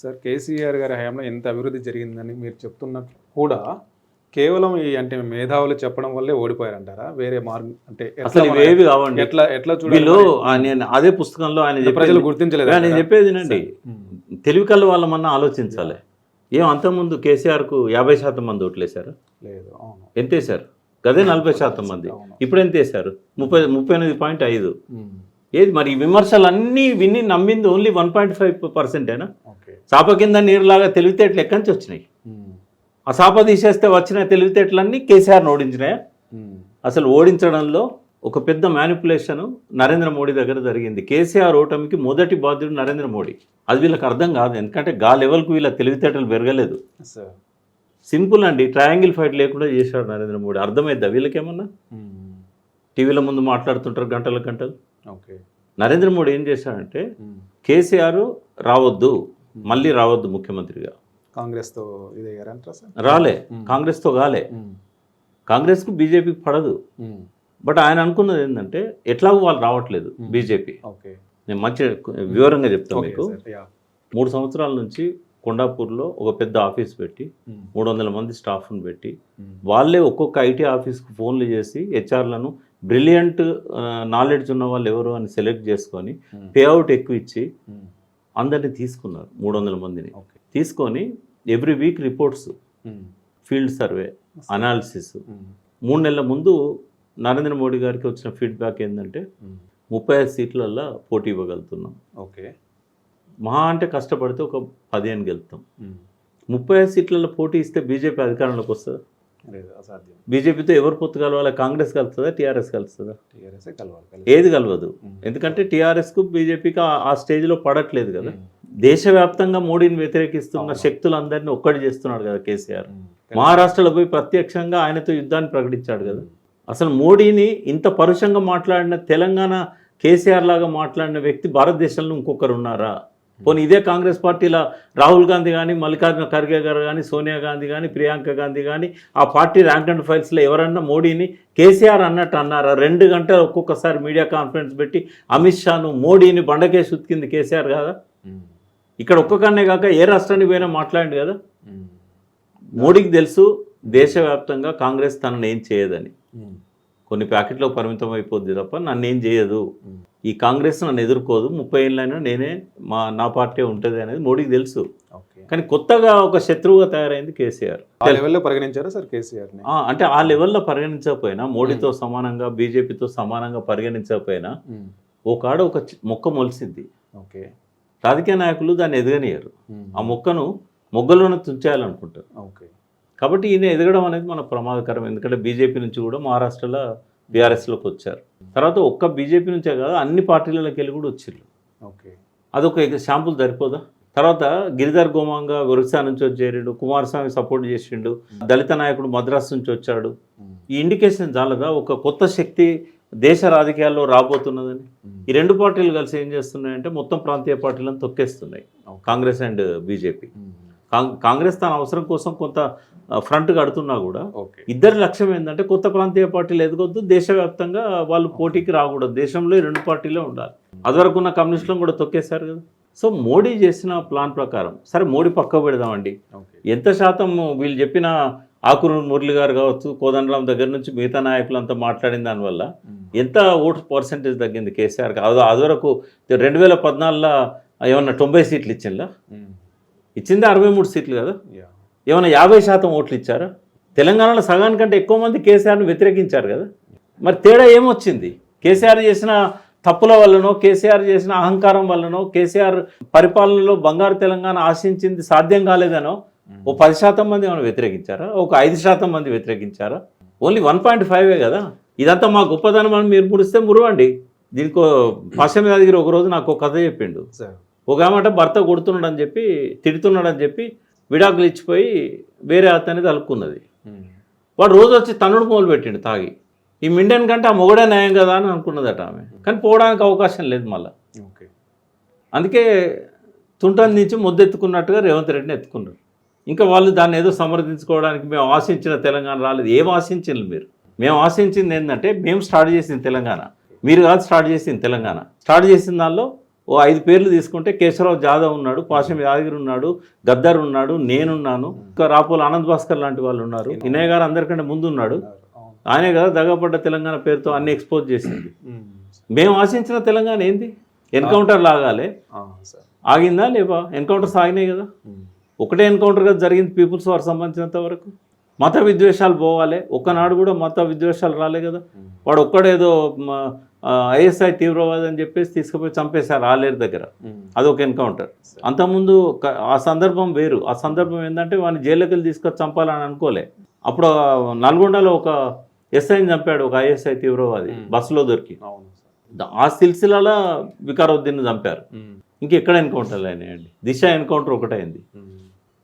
Sir KCR గారి హయాంలో ఎంత అభివృద్ధి జరిగిందని మీరు చెప్తున్నట్టు కూడా కేవలం ఈ అంటే మేధావులు చెప్పడం వల్లే ఓడిపోయారంటారా? వేరే మార్గం అంటే అసలు ఇవేవి కావండి. ఎట్లా ఎట్లా వీళ్ళు నేను అదే పుస్తకంలో ఆయన? ప్రజలు గుర్తించలేదు నేను చెప్పేది ఉమ్. తెలివి కళ్ళ వాళ్ళమన్నా ఆలోచించాలి. ఏం అంతకుముందు కేసీఆర్కు యాభై శాతం మంది ఓట్లేశారు లేదు అవును. ఎంత వేశారు? గదే నలభై శాతం మంది. ఇప్పుడు ఎంత వేశారు? ముప్పై ముప్పై ఎనిమిది పాయింట్ ఐదు. ఏది మరి విమర్శలు అన్నీ విని నమ్మింది ఓన్లీ వన్ పాయింట్ ఫైవ్ పర్సెంటేనా చాప కింద నీరులాగా తెలివితేటలు ఎక్కడి నుంచి వచ్చినాయి. ఆ చాప తీసేస్తే వచ్చిన తెలివితేటలన్నీ కేసీఆర్ని ఓడించినాయా. అసలు ఓడించడంలో ఒక పెద్ద మ్యానిపులేషన్ నరేంద్ర మోడీ దగ్గర జరిగింది. కేసీఆర్ ఓటమికి మొదటి బాధ్యుడు నరేంద్ర మోడీ. అది వీళ్ళకి అర్థం కాదు. ఎందుకంటే గా లెవెల్కు వీళ్ళ తెలివితేటలు పెరగలేదు. సింపుల్ అండి. ట్రయాంగిల్ ఫైట్ లేకుండా చేశాడు నరేంద్ర మోడీ. అర్థమైద్దా వీళ్ళకేమన్నా. టీవీల ముందు మాట్లాడుతుంటారు గంటల గంటలు. ఓకే నరేంద్ర మోడీ ఏం చేశాడంటే. కేసీఆర్ రావద్దు. మళ్ళీ రావద్దు ముఖ్యమంత్రిగా కాంగ్రెస్తో ఇదయ్యారంటారా సార్ రాలే ఉమ్. కాంగ్రెస్తో కాలే ఉమ్. కాంగ్రెస్కు బీజేపీకి పడదు. బట్ ఆయన అనుకున్నది ఏంటంటే ఎట్లాగో వాళ్ళు రావట్లేదు. బీజేపీ నేను మంచి వివరంగా చెప్తాను మీకు మూడు సంవత్సరాల నుంచి కొండాపూర్లో ఒక పెద్ద ఆఫీస్ పెట్టి. మూడు వందల మంది స్టాఫ్ను పెట్టి. వాళ్ళే ఒక్కొక్క ఐటీ ఆఫీస్కి ఫోన్లు చేసి హెచ్ఆర్లను బ్రిలియంట్ నాలెడ్జ్ ఉన్న వాళ్ళు ఎవరు అని సెలెక్ట్ చేసుకొని. పే అవుట్ ఎక్కువ ఇచ్చి. అందరినీ తీసుకున్నారు మూడు వందల మందిని తీసుకొని every week reports. Field survey analysis. మూడు నెలల ముందు నరేంద్ర మోడీ గారికి వచ్చిన ఫీడ్బ్యాక్ ఏంటంటే. ముప్పై ఐదు సీట్లల్లో పోటీ ఇవ్వగలుగుతున్నాం ఓకే మహా అంటే కష్టపడితే ఒక పదిహేను గెలుస్తాం ఉమ్. ముప్పై ఐదు సీట్లలో పోటీ ఇస్తే బీజేపీ అధికారంలోకి వస్తుందా లేదు అసాధ్యం బీజేపీతో ఎవరు పొత్తు కలవాలి కాంగ్రెస్ కలుస్తుందా టీఆర్ఎస్ కలుస్తుందా టీఆర్ఎస్ కలవాలి. ఏది కలవదు. ఎందుకంటే టీఆర్ఎస్కు బీజేపీకి ఆ- స్టేజ్లో పడట్లేదు కదా. దేశవ్యాప్తంగా మోడీని వ్యతిరేకిస్తున్న. శక్తులందరినీ ఒక్కటి చేస్తున్నాడు కదా కేసీఆర్. మహారాష్ట్రలో పోయి ప్రత్యక్షంగా ఆయనతో యుద్ధాన్ని ప్రకటించాడు కదా అసలు మోడీని ఇంత పరుషంగా మాట్లాడిన తెలంగాణ కేసీఆర్ లాగా మాట్లాడిన వ్యక్తి భారతదేశంలో ఇంకొకరు ఉన్నారా పోనీ ఇదే కాంగ్రెస్ పార్టీలో రాహుల్ గాంధీ కానీ మల్లికార్జున ఖర్గే గారు కానీ సోనియా గాంధీ కానీ ప్రియాంక గాంధీ కానీ ఆ పార్టీ ర్యాంక్ అండ్ ఫైల్స్లో ఎవరన్నా మోడీని కేసీఆర్ అన్నట్టు అన్నారా రెండు గంటలు ఒక్కొక్కసారి మీడియా కాన్ఫరెన్స్ పెట్టి అమిత్ షాను మోడీని బండకేసి ఉతికింది కేసీఆర్ కదా. ఇక్కడ ఒక్కొక్కనే కాక ఏ రాష్ట్రానికి పోయినా మాట్లాడింది కదా. మోడీకి తెలుసు దేశవ్యాప్తంగా కాంగ్రెస్ తనని ఏం చేయదని. కొన్ని ప్యాకెట్లో పరిమితం అయిపోద్ది తప్ప నన్ను ఏం చేయదు. ఈ కాంగ్రెస్ నన్ను ఎదుర్కోదు ముప్పై ఏళ్ళైనా నేనే మా నా పార్టీ ఉంటుంది అనేది మోడీకి తెలుసు. కానీ కొత్తగా ఒక శత్రువుగా తయారైంది కేసీఆర్. లెవెల్లో పరిగణించారా సార్ కేసీఆర్ అంటే ఆ లెవెల్లో పరిగణించకపోయినా మోడీతో సమానంగా బీజేపీతో సమానంగా పరిగణించకపోయినా ఉమ్. ఓ కాడ ఒక మొక్క మొలిసింది. ఓకే. రాజకీయ నాయకులు దాన్ని ఎదగనియరు. ఆ మొక్కను మొగ్గలోనే తుంచేయాలనుకుంటారు. ఓకే. కాబట్టి ఈయన ఎదగడం అనేది మన ప్రమాదకరం. ఎందుకంటే బీజేపీ నుంచి కూడా మహారాష్ట్రలో బీఆర్ఎస్లోకి వచ్చారు. తర్వాత ఒక్క బీజేపీ నుంచే కాదు అన్ని పార్టీలకి వెళ్ళి కూడా వచ్చారు ఓకే. అదొక షాంపుల్ సరిపోదా? తర్వాత గిరిధర్ గోమాంగా ఒరిస్సా నుంచి వచ్చేరిండు కుమారస్వామి సపోర్ట్ చేసిండు దళిత నాయకుడు మద్రాసు నుంచి వచ్చాడు. ఈ ఇండికేషన్ చాలదా? ఒక కొత్త శక్తి దేశ రాజకీయాల్లో రాబోతున్నదని. ఈ రెండు పార్టీలు కలిసి ఏం చేస్తున్నాయంటే మొత్తం ప్రాంతీయ పార్టీలను తొక్కేస్తున్నాయి. Congress and BJP. కాంగ్రెస్ తన అవసరం కోసం కొంత ఫ్రంట్ కడుతున్నా కూడా. ఇద్దరి లక్ష్యం ఏంటంటే కొత్త ప్రాంతీయ పార్టీలు ఎదగొద్దు దేశవ్యాప్తంగా వాళ్ళు పోటీకి రాకూడదు. దేశంలో రెండు పార్టీలే ఉండాలి. అదివరకు ఉన్న కమ్యూనిస్టులను కూడా తొక్కేశారు కదా. సో మోడీ చేసిన ప్లాన్ ప్రకారం సరే మోడీ పక్క పెడదామండి. ఎంత శాతం వీళ్ళు చెప్పిన ఆకురు మురళి గారు కావచ్చు కోదండరాం దగ్గర నుంచి మిగతా నాయకులంతా మాట్లాడిన దానివల్ల. ఎంత ఓటు పర్సెంటేజ్ తగ్గింది కేసీఆర్కి అది అదివరకు రెండు వేల పద్నాలుగులో ఏమన్నా తొంభై సీట్లు ఇచ్చిందా. ఇచ్చింది అరవై మూడు సీట్లు కదా? ఏమైనా యాభై శాతం ఓట్లు ఇచ్చారా? తెలంగాణలో సగానికంటే ఎక్కువ మంది కేసీఆర్ను వ్యతిరేకించారు కదా. మరి తేడా ఏమొచ్చింది? కేసీఆర్ చేసిన తప్పుల వల్లనో కేసీఆర్ చేసిన అహంకారం వల్లనో కేసీఆర్ పరిపాలనలో బంగారు తెలంగాణ ఆశించింది సాధ్యం కాలేదనో ఓ పది శాతం మంది ఏమైనా వ్యతిరేకించారా? ఒక ఐదు శాతం మంది వ్యతిరేకించారా? ఓన్లీ వన్ పాయింట్ ఫైవే కదా. ఇదంతా మా గొప్పదనం అని మీరు ముడిస్తే మురువండి. దీనికో పాశ్చమ యాదగిరి ఒకరోజు నాకు ఒక కథ చెప్పిండు. ఒక ఆమెట భర్త కొడుతున్నాడు అని చెప్పి తిడుతున్నాడు అని చెప్పి విడాకులు ఇచ్చిపోయి వేరే అతని తలుపుకున్నది. ఉమ్. వాడు రోజు వచ్చి తన్నుడు మొదలు పెట్టిండు తాగి. ఈ మిండెన్ కంటే ఆ మొగడే న్యాయం కదా అని అనుకున్నదట ఆమె. కానీ పోవడానికి అవకాశం లేదు మళ్ళీ. ఓకే. అందుకే తుంటని నుంచి ముద్దెత్తుకున్నట్టుగా రేవంత్ రెడ్డిని ఎత్తుకున్నారు. ఇంకా వాళ్ళు దాన్ని ఏదో సమర్థించుకోవడానికి మేము ఆశించిన తెలంగాణ రాలేదు. ఏం ఆశించింది మీరు? మేము ఆశించింది ఏంటంటే మేము స్టార్ట్ చేసింది తెలంగాణ. మీరు కాదు స్టార్ట్ చేసింది తెలంగాణ. స్టార్ట్ చేసిన దానిలో ఓ ఐదు పేర్లు తీసుకుంటే కేశవరావు జాదవ్ ఉన్నాడు పాశం యాదగిరి ఉన్నాడు గద్దర్ ఉన్నాడు నేనున్నాను ఇంకా రాపోలు ఆనంద్ భాస్కర్ లాంటి వాళ్ళు ఉన్నారు. వినయ్ గారు అందరికంటే ముందు ఉన్నాడు. ఆయనే కదా దగ్గపడ్డ తెలంగాణ పేరుతో అన్ని ఎక్స్పోజ్ చేసింది. మేము ఆశించిన తెలంగాణ ఏంది? ఎన్కౌంటర్ లాగాలే. ఆగిందా లేవా? ఎన్కౌంటర్స్ ఆగినాయి కదా. ఒకటే ఎన్కౌంటర్ కదా జరిగింది పీపుల్స్ వారికి సంబంధించినంత వరకు. మత విద్వేషాలు పోవాలి. ఒక్కనాడు కూడా మత విద్వేషాలు రాలే కదా. వాడు ఒక్కడేదో ఐఎస్ఐ తీవ్రవాది అని చెప్పేసి తీసుకుపోయి చంపేశారు ఆలేరు దగ్గర. అదొక ఎన్కౌంటర్. అంతకుముందు ఆ సందర్భం వేరు. ఆ సందర్భం ఏంటంటే వాడిని జైల్లోకి వెళ్ళి తీసుకొచ్చి చంపాలని అనుకోలే. అప్పుడు నల్గొండలో ఒక ఎస్ఐని చంపాడు ఒక ఐఎస్ఐ తీవ్రవాది. బస్సులో దొరికి. ఆ సిల్సిలాలో వికారుద్దీన్ చంపారు. ఇంకెక్కడ ఎన్కౌంటర్లు అయినాయండి? దిశ ఎన్కౌంటర్ ఒకటైంది.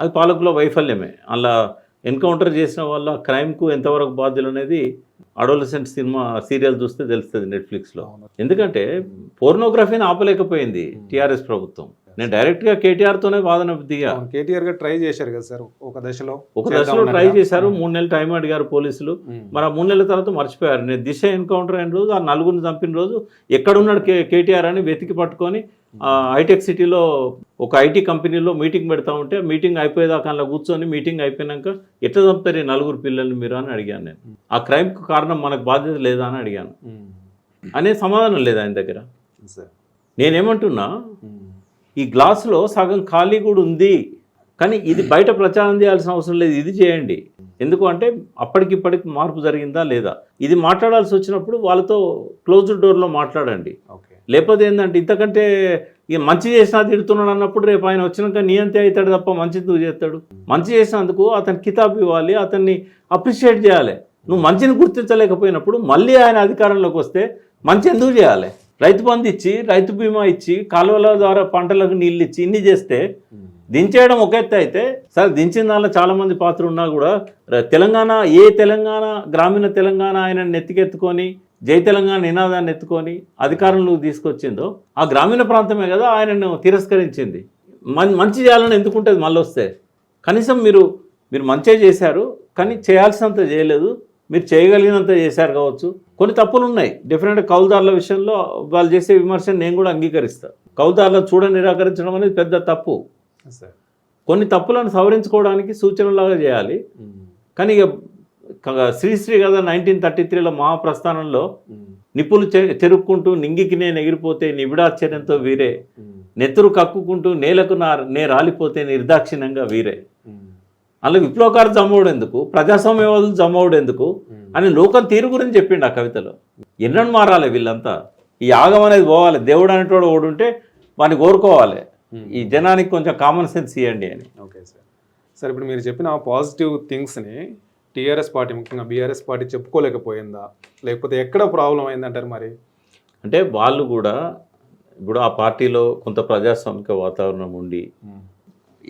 అది పాలకుల వైఫల్యమే. అలా ఎన్కౌంటర్ చేసిన వాళ్ళ క్రైమ్కు ఎంతవరకు బాధ్యులు అనేది అడోలసెంట్ సినిమా సీరియల్ చూస్తే తెలుస్తుంది నెట్ఫ్లిక్స్లో. ఎందుకంటే పోర్నోగ్రఫీని ఆపలేకపోయింది టీఆర్ఎస్ ప్రభుత్వం. నేను డైరెక్ట్గా కేటీఆర్తోనే వాదన దిగా. అవును, కేటీఆర్ గారు ట్రై చేశారు కదా సార్ ఒక దశలో ఒక దశలో ట్రై చేశారు మూడు నెలలు టైం అడిగారు పోలీసులు. మరి ఆ మూడు నెలల తర్వాత మర్చిపోయారు. నేను దిశ ఎన్కౌంటర్ అయిన రోజు ఆ నలుగురిని చంపిన రోజు ఎక్కడున్నాడు కే కేటీఆర్ అని వెతికి పట్టుకొని ఆ, హైటెక్ సిటీలో ఒక ఐటీ కంపెనీలో మీటింగ్ పెడతా ఉంటే మీటింగ్ అయిపోయేదాకా అలా కూర్చొని మీటింగ్ అయిపోయినాక ఎట్లా చంపుతారు ఈ నలుగురు పిల్లల్ని మీరు అని అడిగాను నేను. ఆ క్రైమ్కి కారణం మనకు బాధ్యత లేదా అని అడిగాను. అనే సమాధానం లేదు ఆయన దగ్గర. నేనేమంటున్నా. ఈ గ్లాసులో సగం ఖాళీ కూడా ఉంది కానీ ఇది బయట ప్రచారం చేయాల్సిన అవసరం లేదు ఇది చేయండి. ఎందుకు అంటే అప్పటికిప్పటికి మార్పు జరిగిందా లేదా? ఇది మాట్లాడాల్సి వచ్చినప్పుడు వాళ్ళతో క్లోజ్డ్ డోర్లో మాట్లాడండి. లేకపోతే ఏంటంటే ఇంతకంటే ఇక మంచి చేసినా తిడుతున్నాడు అన్నప్పుడు రేపు ఆయన వచ్చినాక నీ అంతే అవుతాడు తప్ప మంచి నువ్వు చేస్తాడు? మంచి చేసినందుకు అతని కితాబ్ ఇవ్వాలి అతన్ని అప్రిషియేట్ చేయాలి. నువ్వు మంచిని గుర్తించలేకపోయినప్పుడు మళ్ళీ ఆయన అధికారంలోకి వస్తే మంచి ఎందుకు చేయాలి? రైతు బంధు ఇచ్చి రైతు బీమా ఇచ్చి కాలువల ద్వారా పంటలకు నీళ్ళు ఇచ్చి ఇన్ని చేస్తే దించేయడం ఒక ఎత్తు అయితే సరే దించిన దానిలో చాలామంది పాత్ర ఉన్నా కూడా తెలంగాణ ఏ తెలంగాణ గ్రామీణ తెలంగాణ ఆయన నెత్తికెత్తుకొని జై తెలంగాణ నినాదాన్ని ఎత్తుకొని అధికారంలోకి తీసుకొచ్చిందో ఆ గ్రామీణ ప్రాంతమే కదా ఆయనను తిరస్కరించింది. మం- మంచి చేయాలని ఎందుకుంటుంది మళ్ళీ వస్తే? కనీసం మీరు మీరు మంచిగా చేశారు కానీ చేయాల్సినంత చేయలేదు మీరు చేయగలిగినంత చేశారు కావచ్చు. కొన్ని తప్పులు ఉన్నాయి. డెఫినెట్గా కౌలుదారుల విషయంలో వాళ్ళు చేసే విమర్శను నేను కూడా అంగీకరిస్తాను కౌలుదారులను చూడ నిరాకరించడం అనేది పెద్ద తప్పు. కొన్ని తప్పులను సవరించుకోవడానికి సూచనలాగా చేయాలి. ఉమ్. కానీ ఇక శ్రీశ్రీ కదా నైన్టీన్ థర్టీ త్రీలో మహాప్రస్థానంలో. నిప్పులు చెరుక్కుంటూ నింగికి నేను ఎగిరిపోతే నిబిడాశ్చర్యంతో వీరే. నెత్తురు కక్కుకుంటూ నేలకు నా నే రాలిపోతే నిర్దాక్షిణ్యంగా వీరే. అలా విప్లవకారు జమ్మవుడు ఎందుకు ప్రజాస్వామ్యవాదులు జమ్మవుడు ఎందుకు అని లోకం తీరు గురించి చెప్పిండు ఆ కవితలో. ఎన్నడూ మారాలి వీళ్ళంతా. ఈ యాగం అనేది పోవాలి. దేవుడు అనేటోడు ఉంటే వాడిని కోరుకోవాలి. ఈ జనానికి కొంచెం కామన్ సెన్స్ ఇవ్వండి అని. Okay sir. సార్ ఇప్పుడు మీరు చెప్పిన పాజిటివ్ థింగ్స్ని టీఆర్ఎస్ పార్టీ ముఖ్యంగా బీఆర్ఎస్ పార్టీ చెప్పుకోలేకపోయిందా? లేకపోతే ఎక్కడ ప్రాబ్లం అయిందంటారు మరి? అంటే వాళ్ళు కూడా ఇప్పుడు ఆ పార్టీలో కొంత ప్రజాస్వామిక వాతావరణం ఉండి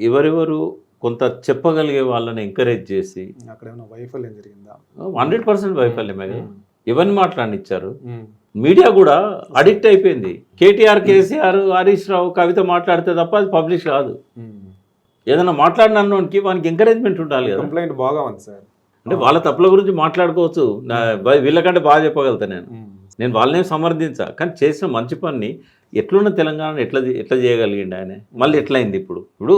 ఎవరెవరు కొంత చెప్పగలిగే వాళ్ళని ఎంకరేజ్ చేసి అక్కడ ఏమైనా వైఫల్యం జరిగిందా? హండ్రెడ్ పర్సెంట్ వైఫల్యమే కదా ఎవరిని మాట్లాడినిచ్చారు. మీడియా కూడా అడిక్ట్ అయిపోయింది. కేటీఆర్ కేసీఆర్ హరీష్ రావు కవిత మాట్లాడితే తప్ప అది పబ్లిష్ కాదు. ఏదైనా మాట్లాడినోనికి వానికి ఎంకరేజ్మెంట్ ఉండాలి కదా. కంప్లైంట్ బాగా ఉంది సార్. అంటే వాళ్ళ తప్పుల గురించి మాట్లాడుకోవచ్చు. నా వీళ్ళకంటే బాగా చెప్పగలుగుతా నేను. నేను వాళ్ళని సమర్థించా. కానీ చేసిన మంచి పని ఎట్లున్న తెలంగాణ? ఎట్లా ఎట్లా చేయగలిగిండు ఆయన? మళ్ళీ ఎట్లయింది ఇప్పుడు? ఇప్పుడు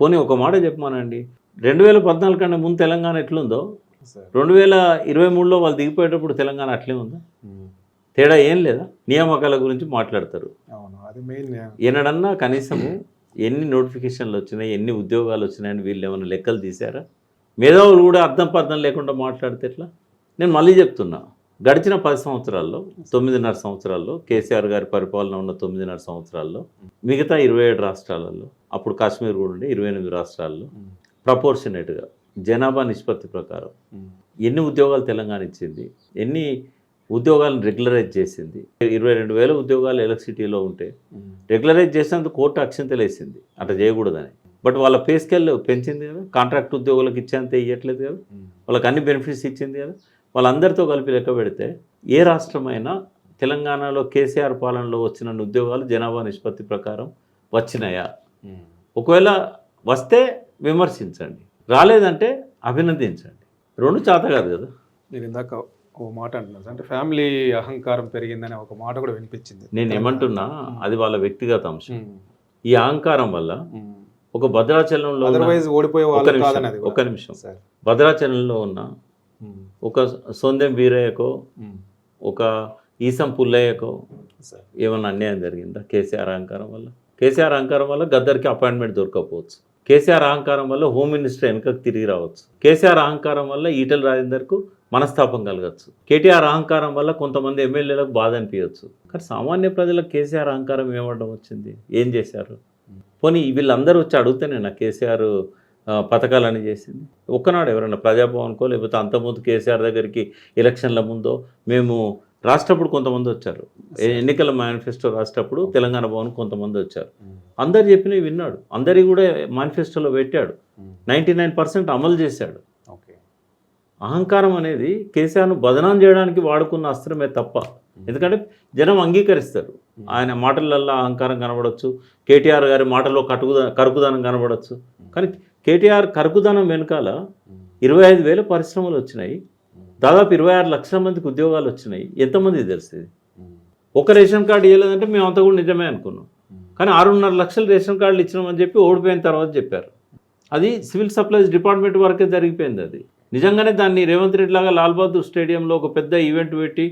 పోనీ ఒక మాట చెప్పమానండి. రెండు వేల పద్నాలుగు కన్నా ముందు తెలంగాణ ఎట్లుందో? రెండు వేల ఇరవై మూడులో వాళ్ళు దిగిపోయేటప్పుడు తెలంగాణ అట్లే ఉందా. తేడా ఏం లేదా? నియామకాల గురించి మాట్లాడతారు. ఏనాడన్నా కనీసము ఎన్ని నోటిఫికేషన్లు వచ్చినాయి ఎన్ని ఉద్యోగాలు వచ్చినాయని వీళ్ళు ఏమైనా లెక్కలు తీశారా? మేధావులు కూడా అర్థం పర్థం లేకుండా మాట్లాడితే ఎట్లా? నేను మళ్ళీ చెప్తున్నా. గడిచిన పది సంవత్సరాల్లో తొమ్మిదిన్నర సంవత్సరాల్లో కేసీఆర్ గారి పరిపాలన ఉన్న తొమ్మిదిన్నర సంవత్సరాల్లో మిగతా ఇరవై ఏడు రాష్ట్రాలలో అప్పుడు కాశ్మీర్ కూడా ఉండే ఇరవై ఎనిమిది రాష్ట్రాల్లో ప్రపోర్షనేట్గా జనాభా నిష్పత్తి ప్రకారం ఎన్ని ఉద్యోగాలు తెలంగాణ ఇచ్చింది ఎన్ని ఉద్యోగాలను రెగ్యులరైజ్ చేసింది ఇరవై రెండు వేల ఉద్యోగాలు ఎలక్ట్రిసిటీలో ఉంటే రెగ్యులరైజ్ చేసినందుకు కోర్టు అక్షంతలు వేసింది. అట్లా చేయకూడదని. బట్ వాళ్ళ పే స్కేల్ పెంచింది కదా. కాంట్రాక్ట్ ఉద్యోగులకు ఇచ్చేంత ఇవ్వట్లేదు కదా. వాళ్ళకి అన్ని బెనిఫిట్స్ ఇచ్చింది కదా. వాళ్ళందరితో కలిపి లెక్క పెడితే ఏ రాష్ట్రమైనా తెలంగాణలో కేసీఆర్ పాలనలో వచ్చిన ఉద్యోగాలు జనాభా నిష్పత్తి ప్రకారం వచ్చినాయా? ఒకవేళ వస్తే విమర్శించండి. రాలేదంటే అభినందించండి. రెండు చేత కాదు కదా. మీరు ఇందాక ఓ మాట అంటున్నారు. అంటే ఫ్యామిలీ అహంకారం పెరిగిందనే ఒక మాట కూడా వినిపించింది. నేను ఏమంటున్నా అది వాళ్ళ వ్యక్తిగత అంశం. ఈ అహంకారం వల్ల. ఒక భద్రాచలంలో అదర్వైజ్ ఓడిపోయే వాళ్ళు నిమిషం, కాదని ఒక్క నిమిషం. భద్రాచలంలో ఉన్న ఒక సొందెం వీరయ్యకో ఒక ఈసం పుల్లయ్యకో సార్. ఏమన్నా అన్యాయం జరిగిందా? కేసీఆర్ అహంకారం వల్ల? కేసీఆర్ అహంకారం వల్ల గద్దర్కి అపాయింట్మెంట్ దొరకకపోవచ్చు కేసీఆర్ అహంకారం వల్ల హోమ్ మినిస్టర్ వెనుకకు తిరిగి రావచ్చు. కేసీఆర్ అహంకారం వల్ల ఈటల రాజేందర్కు మనస్తాపం కలగచ్చు. కేటీఆర్ అహంకారం వల్ల కొంతమంది ఎమ్మెల్యేలకు బాధ అనిపించవచ్చు. కానీ సామాన్య ప్రజలకు కేసీఆర్ అహంకారం ఏమవడం వచ్చింది? ఏం చేశారు? పోనీ వీళ్ళందరూ వచ్చి అడిగితేనే నా కేసీఆర్ పథకాలని చేసింది. ఒక్కనాడు ఎవరైనా ప్రజాభవన్కో లేకపోతే అంతకుముందు కేసీఆర్ దగ్గరికి ఎలక్షన్ల ముందో మేము రాష్ట్రప్పుడు కొంతమంది వచ్చారు. ఎన్నికల మేనిఫెస్టో రాష్ట్రప్పుడు తెలంగాణ భవన్ కొంతమంది వచ్చారు. అందరు చెప్పినవి విన్నాడు. అందరి కూడా మేనిఫెస్టోలో పెట్టాడు. నైంటీ నైన్ పర్సెంట్ అమలు చేశాడు. ఓకే. అహంకారం అనేది కేసీఆర్ను బదనాం చేయడానికి వాడుకున్న అస్త్రమే తప్ప ఎందుకంటే జనం అంగీకరిస్తారు. ఆయన మాటలల్లో అహంకారం కనబడవచ్చు కేటీఆర్ గారి మాటలో కటుకుద కరుకుదనం కనబడవచ్చు కానీ కేటీఆర్ కరుకుదనం వెనకాల ఇరవై ఐదు వేల పరిశ్రమలు వచ్చినాయి. దాదాపు ఇరవై ఆరు లక్షల మందికి ఉద్యోగాలు వచ్చినాయి. ఎంతమంది తెలుస్తుంది ఉమ్, ఒక రేషన్ కార్డు ఇవ్వలేదంటే మేము అంతా కూడా నిజమే అనుకున్నాం. కానీ ఆరున్నర లక్షల రేషన్ కార్డులు ఇచ్చినామని చెప్పి ఓడిపోయిన తర్వాత చెప్పారు. అది సివిల్ సప్లైస్ డిపార్ట్మెంట్ వరకే జరిగిపోయింది అది. నిజంగానే దాన్ని రేవంత్ రెడ్డి లాగా లాల్ బహదూర్ స్టేడియంలో ఒక పెద్ద ఈవెంట్ పెట్టి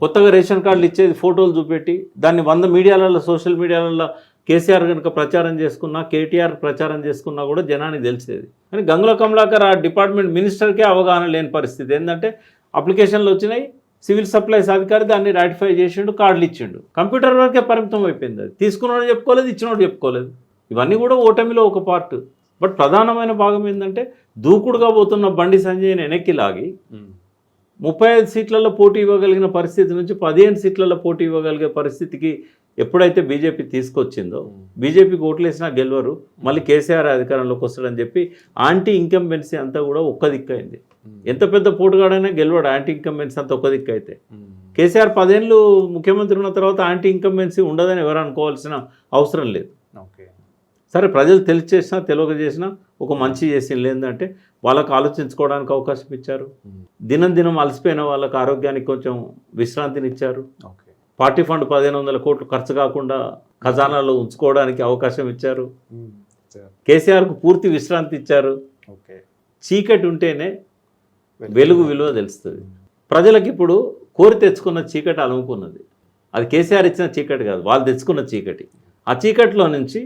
కొత్తగా రేషన్ కార్డులు ఇచ్చేది ఫోటోలు చూపెట్టి దాన్ని వంద మీడియాలలో సోషల్ మీడియాలలో కేసీఆర్ కనుక ప్రచారం చేసుకున్నా కేటీఆర్ ప్రచారం చేసుకున్నా కూడా జనానికి తెలిసేది. కానీ గంగుల కమలాకర్ ఆ డిపార్ట్మెంట్ మినిస్టర్కే అవగాహన లేని పరిస్థితి. ఏంటంటే అప్లికేషన్లు వచ్చినాయి సివిల్ సప్లైస్ అధికారి దాన్ని రాటిఫై చేసిండు కార్డులు ఇచ్చిండు. కంప్యూటర్ వరకే పరిమితం అయిపోయింది అది. తీసుకున్నాడు చెప్పుకోలేదు ఇచ్చినోడు చెప్పుకోలేదు. ఇవన్నీ కూడా ఓటమిలో ఒక పార్ట్ బట్ ప్రధానమైన భాగం ఏంటంటే దూకుడుగా పోతున్న బండి సంజయ్ని వెనక్కి లాగి ముప్పై ఐదు సీట్లలో పోటీ ఇవ్వగలిగిన పరిస్థితి నుంచి పదిహేను సీట్లలో పోటీ ఇవ్వగలిగే పరిస్థితికి ఎప్పుడైతే బీజేపీ తీసుకొచ్చిందో బీజేపీకి ఓట్లేసినా గెలవరు. మళ్ళీ కేసీఆర్ అధికారంలోకి వస్తాడని చెప్పి యాంటీ ఇన్కంబెన్సీ అంతా కూడా ఒక్క దిక్కైంది ఎంత పెద్ద పోటుగాడైనా గెలవాడు యాంటీ ఇన్కంబెన్సీ అంతా ఒక్క దిక్కు అయితే. కేసీఆర్ పదేళ్ళు ముఖ్యమంత్రి ఉన్న తర్వాత యాంటీ ఇన్కంబెన్సీ ఉండదని ఎవరు అనుకోవాల్సిన అవసరం లేదు. సరే ప్రజలు తెలిసి చేసినా తెలియక చేసినా ఒక మంచి చేసి లేదంటే వాళ్ళకు ఆలోచించుకోవడానికి అవకాశం ఇచ్చారు. దినం దినం అలసిపోయిన వాళ్ళకి ఆరోగ్యానికి కొంచెం విశ్రాంతిని ఇచ్చారు. పార్టీ ఫండ్ పదిహేను వందల కోట్లు ఖర్చు కాకుండా ఖజానాలో ఉంచుకోవడానికి అవకాశం ఇచ్చారు. కేసీఆర్కు పూర్తి విశ్రాంతి ఇచ్చారు. ఓకే. చీకటి ఉంటేనే వెలుగు విలువ తెలుస్తుంది. ప్రజలకు ఇప్పుడు కోరి తెచ్చుకున్న చీకటి అలుముకున్నది. అది కేసీఆర్ ఇచ్చిన చీకటి కాదు వాళ్ళు తెచ్చుకున్న చీకటి. ఆ చీకటిలో నుంచి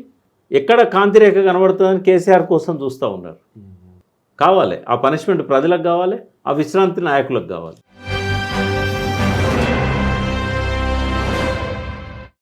ఎక్కడ కాంతిరేఖ కనబడుతుందని కేసీఆర్ కోసం చూస్తూ ఉన్నారు. కావాలి. ఆ పనిష్మెంట్ ప్రజలకు కావాలి ఆ విశ్రాంతి నాయకులకు కావాలి.